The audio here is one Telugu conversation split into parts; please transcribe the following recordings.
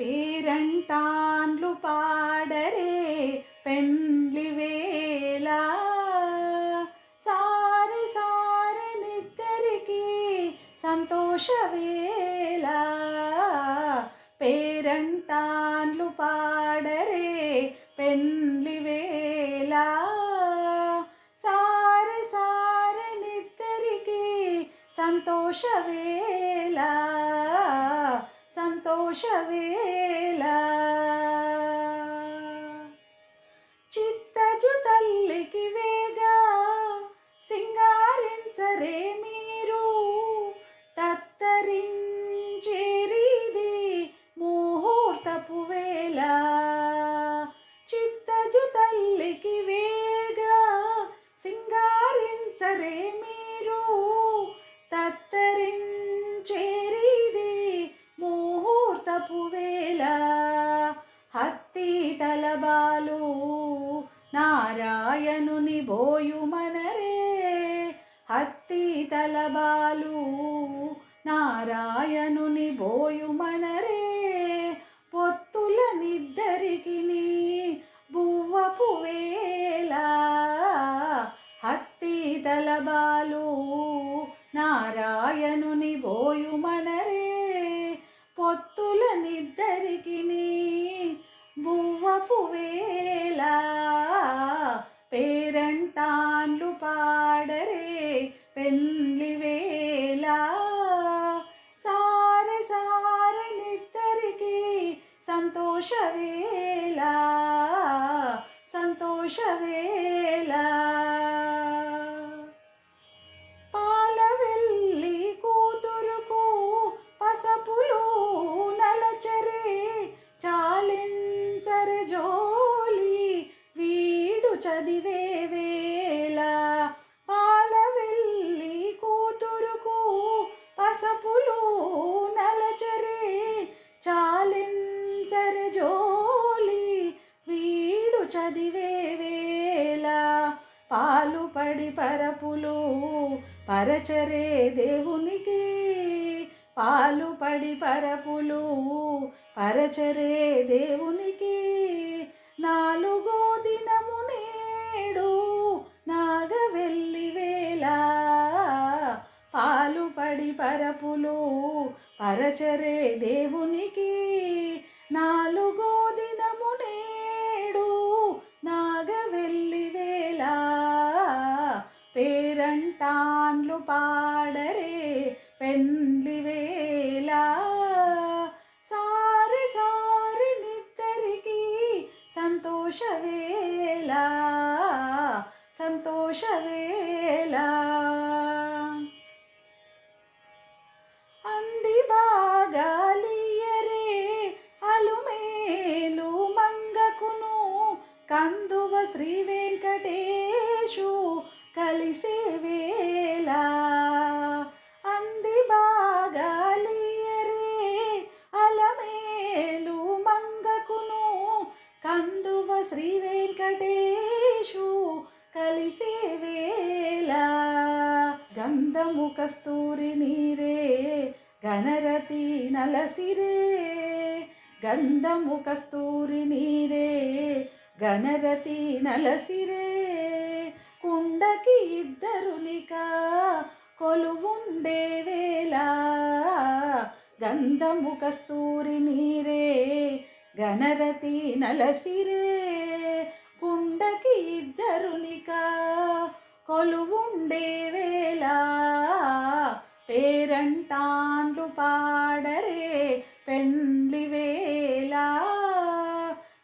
పేరంటాన్లు పాడరే పెండ్లి వేళ. సారి సారి నిద్దరికి సంతోష వేళ. పేరంటాన్లు పాడరే పెండ్లి వేళ. సారి సారి నిద్దరికి సంతోష వేళ చిత్తజు తల్లికి వేగా సింగారించరే మీరు. తత్తరించేరిది ముహూర్తపు వేళ. చిత్తజు తల్లికి వేగా సింగారించరే మీరు. తత్తరించేరిది హత్తి తలబాలు నారాయణుని బోయుమనరే హత్తి తలబాలు నారాయణుని బోయుమనరే పొత్తుల నిద్దరికి బువ్వపు వేళ హత్తి తలబాలు నారాయణుని బోయు మనరే. సంతోషవేళ సంతోషవేళ. పాలవెల్లి కూతురుకు పసపులు నలచరే చాలించరి జోలి వీడు చదివే వేళ. పాలవెల్లి కూతురుకు పసపులు చదివేవేళ పాలు పడి పరపులు పరచరే దేవునికి. పాలు పడి పరపులు పరచరే దేవునికి. నాలుగో దినము నేడు నాగవెల్లి వేళ పాలు పడి పరపులు పరచరే దేవునికి. నాలుగో దినము నేడు పాడరే పెండ్లి వేళ సారి సారి నిద్దరికి సంతోష వేళ సంతోష వేళ అంది బాగాలియరే అలుమేలు మంగకును కందువ శ్రీవే కలిసే గంధము కస్తూరి నీరే గణరతి నలసిరే. గంధము కస్తూరి నీరే గణరతి నలసిరే. కుండకి ఇద్దరునిక కొలువుండే వేళ గంధము కస్తూరి నీరే గణరతి నలసిరే. కుండకి ఇద్దరునిక కొలువుండే వేళ పేరంటాన్లు పాడరే పెండ్లి వేళ.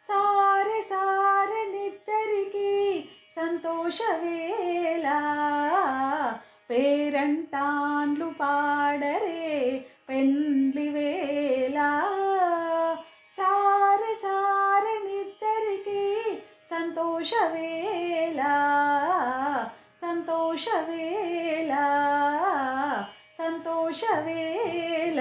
సారె సారె నిద్దరికి సంతోష వేళ. పేరంటాన్లు పాడరే పెండ్లి సంతోషవేళ సంతోషవేళ సంతోషవేళ.